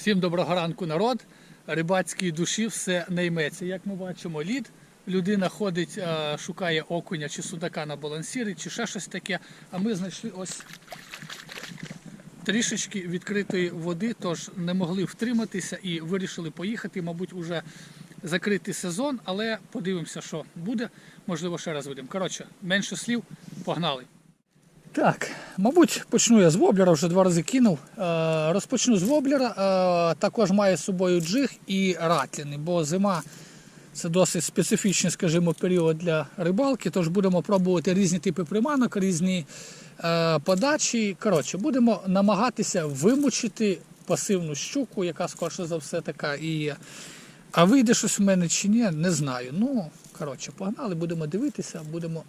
Всім доброго ранку, народ. Рибацькій душі все не йметься. Як ми бачимо, лід. Людина ходить, е, шукає окуня чи судака на балансірі, чи ще щось таке. А ми знайшли ось трішечки відкритої води, тож не могли втриматися і вирішили поїхати. Мабуть, уже закритий сезон, але подивимося, що буде. Можливо, ще раз будемо. Коротше, менше слів, погнали. Так, мабуть, почну я з воблера, вже два рази кинув. Е, розпочну з воблера. Е, також має з собою джиг і ратліни, бо зима це досить специфічний, скажімо, період для рибалки. Тож будемо пробувати різні типи приманок, різні е, подачі. Коротше, будемо намагатися вимучити пасивну щуку, яка скорше за все така і є. А вийде щось в мене чи ні, не знаю. Ну, коротше, погнали, будемо дивитися, будемо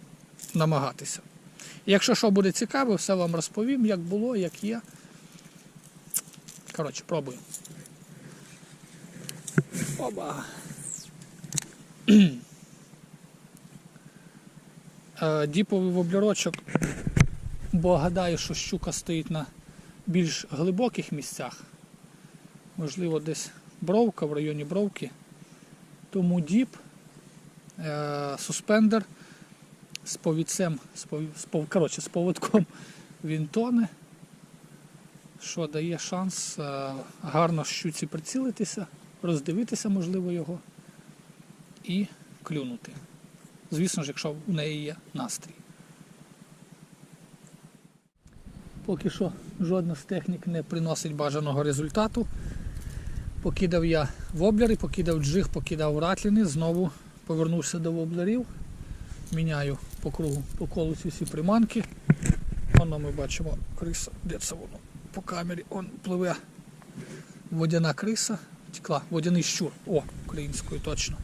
намагатися. Якщо що буде цікаво, все вам розповім, як було, як є. Коротше, пробуємо. Оба. Е, Діповий воблерочок, бо гадаю, що щука стоїть на більш глибоких місцях. Можливо, десь бровка в районі бровки. Тому діп, е, суспендер з повідцем, з, пові... з, пов... коротше, з поводком він тоне, що дає шанс е, гарно щуці прицілитися, роздивитися, можливо, його і клюнути. Звісно ж, якщо в неї є настрій. Поки що жодна з технік не приносить бажаного результату. Покидав я воблери, покидав джиг, покидав ратліни, знову повернувся до воблерів. Міняю по кругу, по колу ці всі приманки. Воно ми бачимо криса. Де це воно? По камері он пливе водяна криса. Текла, водяний щур. О, українською точно.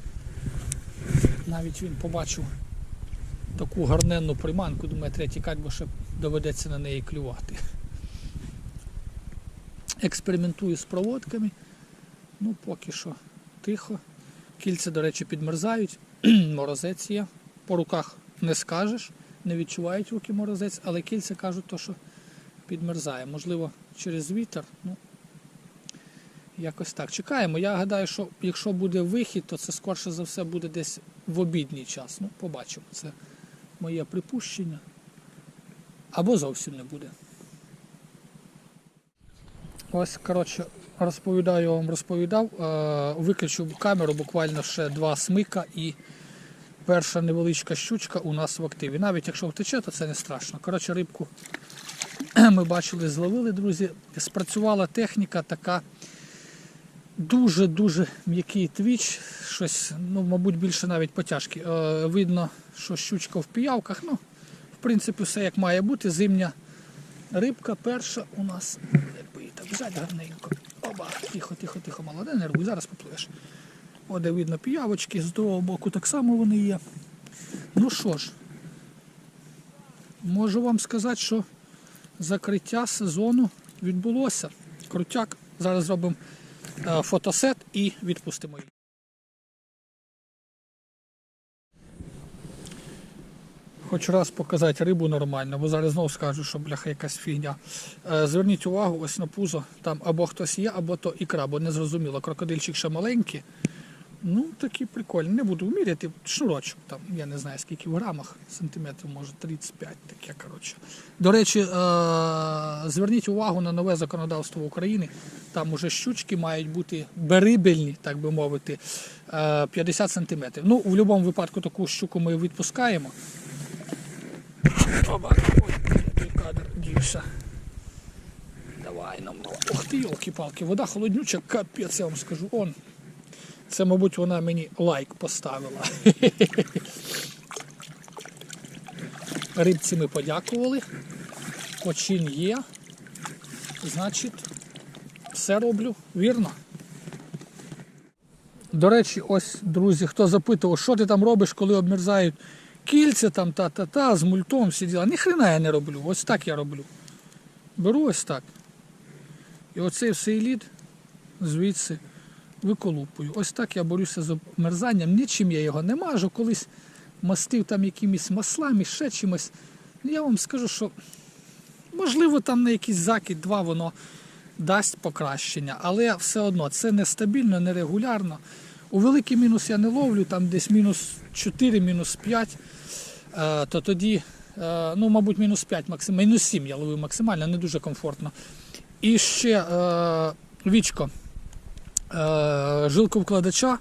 Навіть він побачив таку гарненну приманку, думає, треба тікати, бо ще доведеться на неї клювати. Експериментую з проводками. Ну, поки що тихо. Кільця, до речі, підмерзають. Морозець є. По руках не скажеш, не відчувають руки морозець, але кільця кажуть, то, що підмерзає. Можливо, через вітер. Ну, якось так. Чекаємо. Я гадаю, що якщо буде вихід, то це скорше за все буде десь в обідній час. Ну, побачимо. Це моє припущення. Або зовсім не буде. Ось, коротше, розповідаю вам, розповідав. Е, Виключив камеру буквально ще два смика і перша невеличка щучка у нас в активі. Навіть якщо втече, то це не страшно. Коротше, рибку ми бачили, зловили, друзі. Спрацювала техніка така дуже-дуже м'який твіч, щось, ну, мабуть, більше навіть потяжки. Е, видно, що щучка в піявках. Ну, в принципі, все як має бути. Зимня рибка перша у нас. Так взяти гарненько. Оба, тихо, тихо, тихо, молоде, не нервуй, зараз попливеш. О, видно піявочки, з другого боку так само вони є. Ну що ж, можу вам сказати, що закриття сезону відбулося. Крутяк. Зараз зробимо е, фотосет і відпустимо її. Хоч раз показати рибу нормально, бо зараз знову скажу, що бляха якась фігня. Е, Зверніть увагу, ось на пузо, там або хтось є, або то ікра, бо не зрозуміло. Крокодильчик ще маленький. Ну, такі прикольні. Не буду вміряти. Шнурочок там, я не знаю скільки в грамах, сантиметрів, може 35 таке. коротше. До речі, е- зверніть увагу на нове законодавство України. Там уже щучки мають бути берибельні, так би мовити, е, 50 сантиметрів. Ну, в будь-якому випадку таку щуку ми відпускаємо. Оба, ой, кадр дівся. Давай нам. Ох ти, йолки-палки, вода холоднюча, капець, я вам скажу. Он. Це, мабуть, вона мені лайк поставила. Рибці ми подякували. Почин є. Значить, все роблю вірно. До речі, ось, друзі, хто запитував, що ти там робиш, коли обмерзають кільця там та-та-та, з мультом всі діла. Ніхрена я не роблю. Ось так я роблю. Беру ось так. І оцей всей лід звідси виколупую. Ось так я борюся з обмерзанням. Нічим я його не мажу. Колись мастив там якимись маслами, ще чимось. Ну, Я вам скажу, що можливо там на якийсь закид, два воно дасть покращення, але все одно це нестабільно, нерегулярно. У великий мінус я не ловлю, там десь мінус 4, мінус 5, е, то тоді, е, ну, мабуть, мінус 5, максимально, мінус 7 я ловив максимально, не дуже комфортно. І ще е, вічко жилковкладача.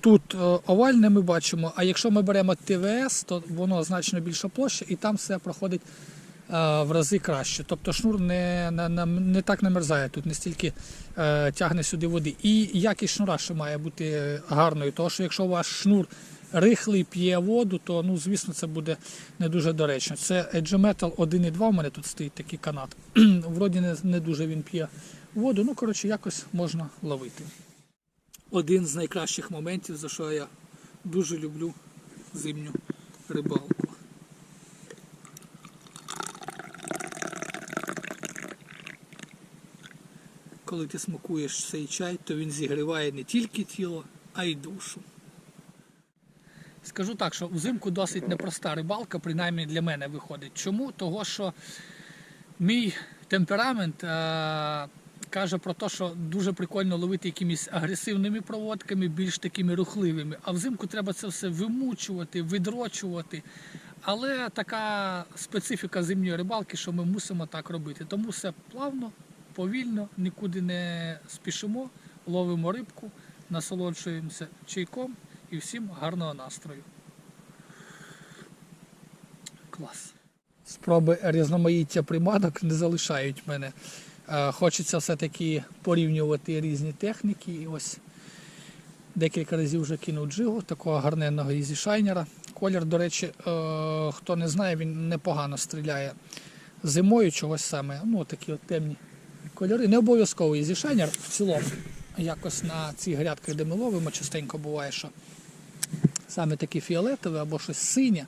Тут е, овальне ми бачимо, а якщо ми беремо ТВС, то воно значно більша площа і там все проходить е, в рази краще. Тобто шнур не, не, не, так намерзає, тут не стільки е, тягне сюди води. І якість шнура ще має бути гарною, тому що якщо ваш шнур рихлий п'є воду, то ну, звісно це буде не дуже доречно. Це Edge Metal 1.2, у мене тут стоїть такий канат. Вроді не, не дуже він п'є воду, ну коротше, якось можна ловити один з найкращих моментів, за що я дуже люблю зимню рибалку. Коли ти смакуєш цей чай, то він зігріває не тільки тіло, а й душу. Скажу так, що взимку досить непроста рибалка, принаймні для мене виходить. Чому? Того, що мій темперамент е- каже про те, що дуже прикольно ловити якимись агресивними проводками, більш такими рухливими. А взимку треба це все вимучувати, видрочувати. Але така специфіка зимньої рибалки, що ми мусимо так робити. Тому все плавно, повільно, нікуди не спішимо, ловимо рибку, насолоджуємося чайком і всім гарного настрою. Клас. Спроби різноманіття приманок не залишають мене. Е, Хочеться все-таки порівнювати різні техніки. І ось декілька разів вже кинув джигу, такого гарненного ізі шайнера. Колір, до речі, е, хто не знає, він непогано стріляє зимою чогось саме. Ну, такі от темні кольори. Не обов'язково ізі шайнер в цілому. Якось на ці грядки, де ми ловимо, частенько буває, що саме такі фіолетові або щось синє,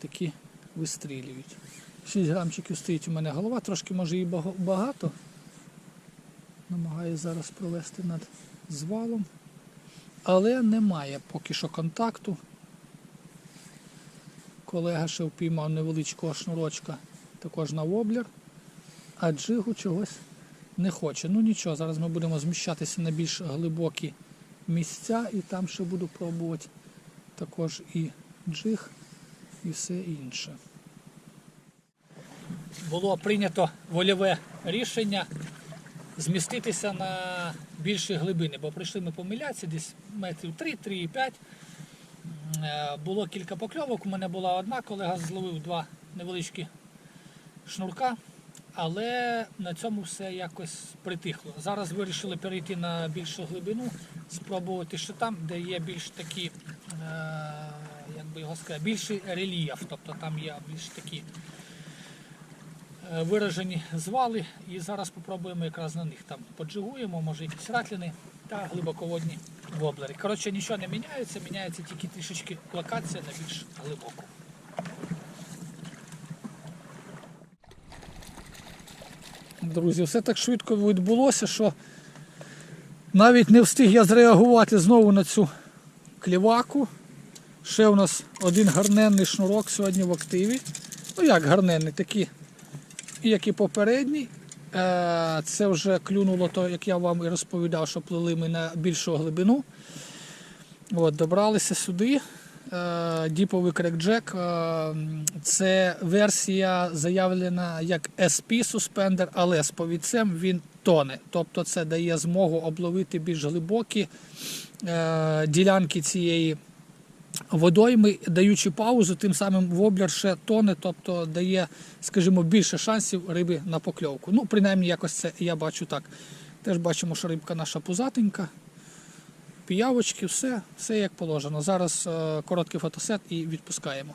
такі вистрілюють. 6 грамчиків стоїть у мене голова, трошки може бага- багато. Намагаюся зараз провести над звалом. Але немає поки що контакту. Колега ще впіймав невеличкого шнурочка також на воблер, а джигу чогось не хоче. Ну нічого, зараз ми будемо зміщатися на більш глибокі місця і там ще буду пробувати також і джиг, і все інше було прийнято вольове рішення зміститися на більші глибини, бо прийшли ми помилятися десь метрів 3-3,5. Е, Було кілька покльовок. У мене була одна, колега зловив два невеличкі шнурка, але на цьому все якось притихло. Зараз вирішили перейти на більшу глибину, спробувати ще там, де є більш такі, е, як би його сказати, більший рельєф, тобто там є більш такі виражені звали, і зараз спробуємо якраз на них там поджигуємо, може якісь ратліни та глибоководні воблери. Коротше, нічого не міняється, міняється тільки трішечки локація на більш глибоку. Друзі, все так швидко відбулося, що навіть не встиг я зреагувати знову на цю кліваку. Ще у нас один гарненний шнурок сьогодні в активі. Ну як гарненний, такий як і попередній. Е, Це вже клюнуло, то, як я вам і розповідав, що плили ми на більшу глибину. От, Добралися сюди. Е, Діповий крекджек. Е, Це версія заявлена як SP суспендер, але з повідцем він тоне. Тобто це дає змогу обловити більш глибокі ділянки цієї водойми, даючи паузу, тим самим воблер ще тоне, тобто дає, скажімо, більше шансів риби на покльовку. Ну, принаймні, якось це я бачу так. Теж бачимо, що рибка наша пузатенька, піявочки, все, все як положено. Зараз е, короткий фотосет і відпускаємо.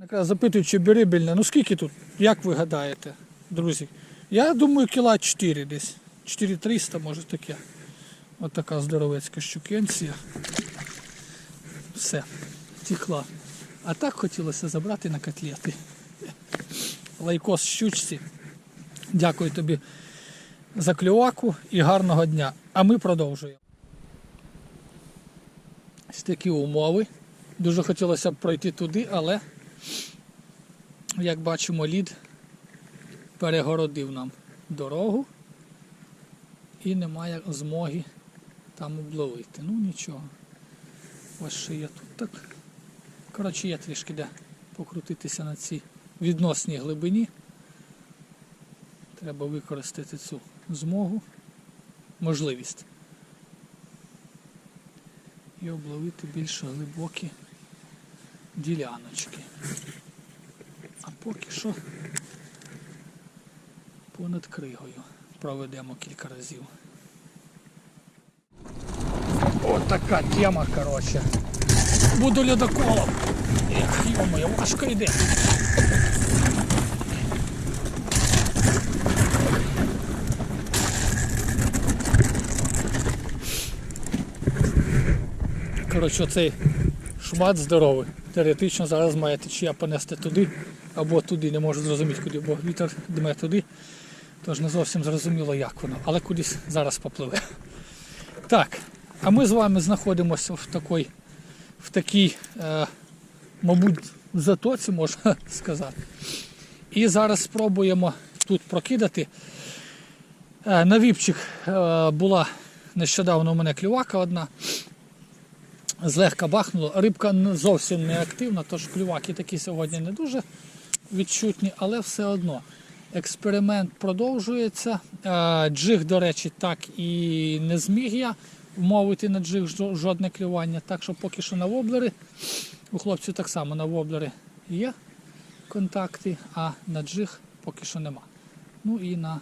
Якраз запитують, чи берибельне. Ну скільки тут? Як ви гадаєте, друзі? Я думаю, кіла 4 десь. 4300 може таке. Ось така здоровецька щукенція. Все, тікла. А так хотілося забрати на котлети. Лайкос щучці. Дякую тобі за клюваку і гарного дня. А ми продовжуємо. Ось такі умови. Дуже хотілося б пройти туди, але як бачимо, лід перегородив нам дорогу і немає змоги там обловити. Ну нічого. Ось ще є тут так. Коротше, є трішки де покрутитися на цій відносній глибині. Треба використати цю змогу, можливість. І обловити більш глибокі діляночки. А поки що понад кригою проведемо кілька разів. Отака тема, коротше. Буду ледоколом. Ех, йо-моє, важко йде. Коротше, цей шмат здоровий. Теоретично зараз має течія понести туди або туди, не можу зрозуміти куди, бо вітер дме туди. Тож не зовсім зрозуміло, як воно, але кудись зараз попливе. Так, а ми з вами знаходимося в такій, в такій е, мабуть, затоці, можна сказати. І зараз спробуємо тут прокидати. Е, на віпчик е, була нещодавно у мене клювака одна. Злегка бахнуло. Рибка зовсім не активна, тож клюваки такі сьогодні не дуже відчутні, але все одно. Експеримент продовжується. Джиг, до речі, так і не зміг я вмовити на джиг жодне клювання. Так що поки що на воблери. У хлопців так само на воблери є контакти, а на джиг поки що нема. Ну і на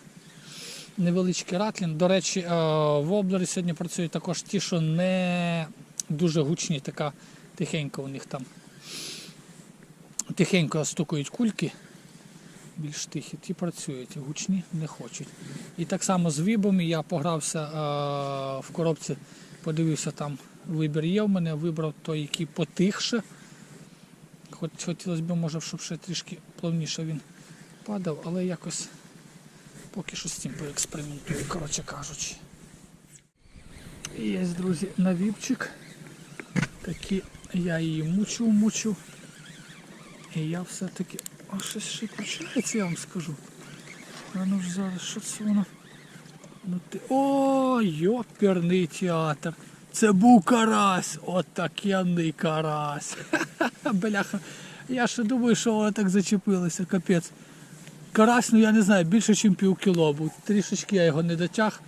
невеличкий ратлін. До речі, е, воблери сьогодні працюють також ті, що не дуже гучні, така тихенько у них там. Тихенько стукають кульки, більш тихі, ті працюють, гучні не хочуть. І так само з вібами я погрався е, в коробці, подивився там вибір є в мене, вибрав той, який потихше. Хоч хотілося б, може, щоб ще трішки плавніше він падав, але якось поки що з цим поекспериментую, коротше кажучи. Є, друзі, навіпчик. Такі я її мучу, мучу. І я все-таки... О, щось ще починається, я вам скажу. А ну ж зараз, що це воно? Ну ти. О, йоперний театр. Це був карась. Отакенний карась. Бляха. Я ще думаю, що воно так зачепилося, капець. Карась, ну я не знаю, більше, ніж пів кіло був. Трішечки я його не дотяг.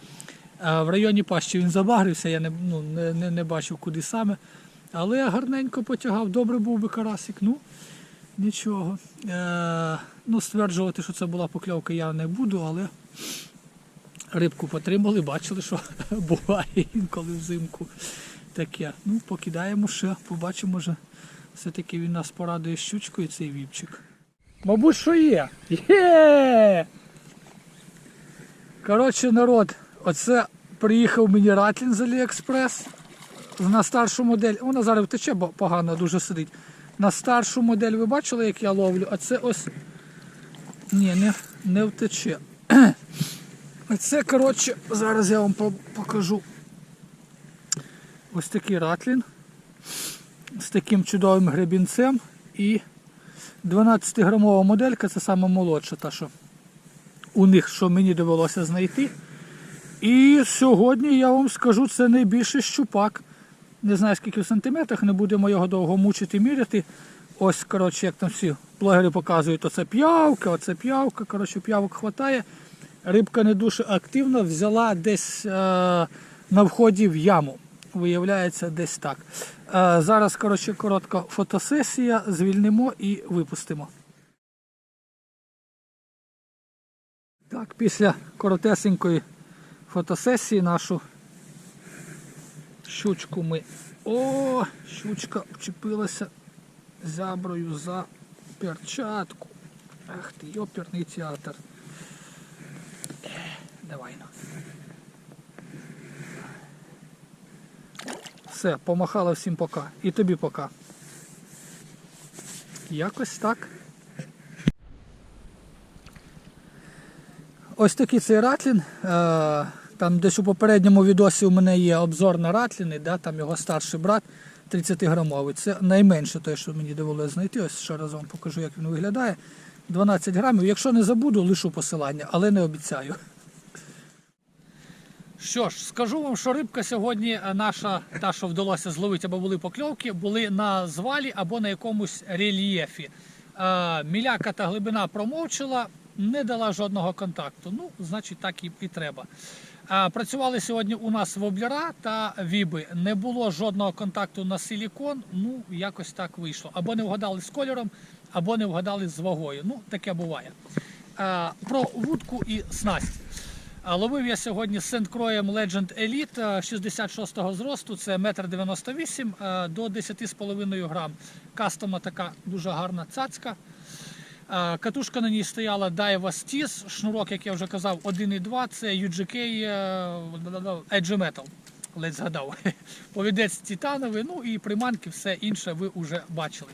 А в районі пащі він забагрився, я не, ну, не, не, не бачив куди саме. Але я гарненько потягав, добре був би карасик. Ну, нічого. Е, ну, стверджувати, що це була покльовка, я не буду, але рибку потримали, бачили, що буває інколи взимку таке. Ну, покидаємо ще, побачимо, може, все-таки він нас порадує щучкою цей віпчик. Мабуть, що є. Є! Коротше, народ, оце приїхав мені Ратлін з Аліекспрес на старшу модель. Вона зараз втече, бо погано дуже сидить. На старшу модель ви бачили, як я ловлю, а це ось. Ні, не, не втече. Це, коротше, зараз я вам покажу. Ось такий ратлін з таким чудовим гребінцем і 12-грамова моделька, це саме молодша, та що у них, що мені довелося знайти. І сьогодні я вам скажу, це найбільший щупак. Не знаю скільки в сантиметрах, не будемо його довго мучити, міряти. Ось, коротше, як там всі блогери показують, оце п'явка, оце п'явка. Коротше, п'явок хватає. Рибка не дуже активна, взяла десь е, на вході в яму. Виявляється, десь так. Е, зараз, коротше, коротка фотосесія, звільнимо і випустимо. Так, після коротесенької фотосесії нашу щучку ми. О, щучка вчепилася зяброю за перчатку. Ах ти, йоперний театр. Е, Давай ну. Все, помахала всім пока. І тобі пока. Якось так. Ось такий цей ратлін. Там десь у попередньому відосі у мене є обзор на ратліни, да, там його старший брат 30 грамовий. Це найменше те, що мені довелося знайти. Ось ще раз вам покажу, як він виглядає. 12 грамів. Якщо не забуду, лишу посилання, але не обіцяю. Що ж, скажу вам, що рибка сьогодні е, наша, та, що вдалося зловити, або були покльовки, були на звалі або на якомусь рельєфі. Е, Міляка та глибина промовчила, не дала жодного контакту. Ну, значить, так і, і треба. Е, Працювали сьогодні у нас воблера та віби. Не було жодного контакту на силікон. Ну, якось так вийшло. Або не вгадали з кольором, або не вгадали з вагою. Ну, таке буває. Е, Про вудку і снасть. А, Ловив я сьогодні з Сент-Кроєм Legend Elite е, 66-го зросту, це 1,98 м до 10,5 грам. Кастома така дуже гарна цацька. Катушка на ній стояла Daiwa Stis, шнурок, як я вже казав, 1,2, це UGK е, Edge Metal. Ледь згадав. Повідець титановий, ну і приманки, все інше ви вже бачили.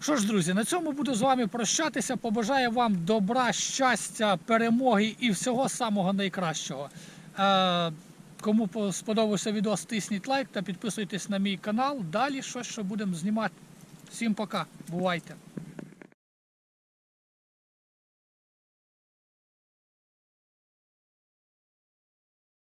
Що ж, друзі, на цьому буду з вами прощатися. Побажаю вам добра, щастя, перемоги і всього самого найкращого. Е, кому сподобався відео, стисніть лайк та підписуйтесь на мій канал. Далі щось ще будемо знімати. Всім пока, бувайте!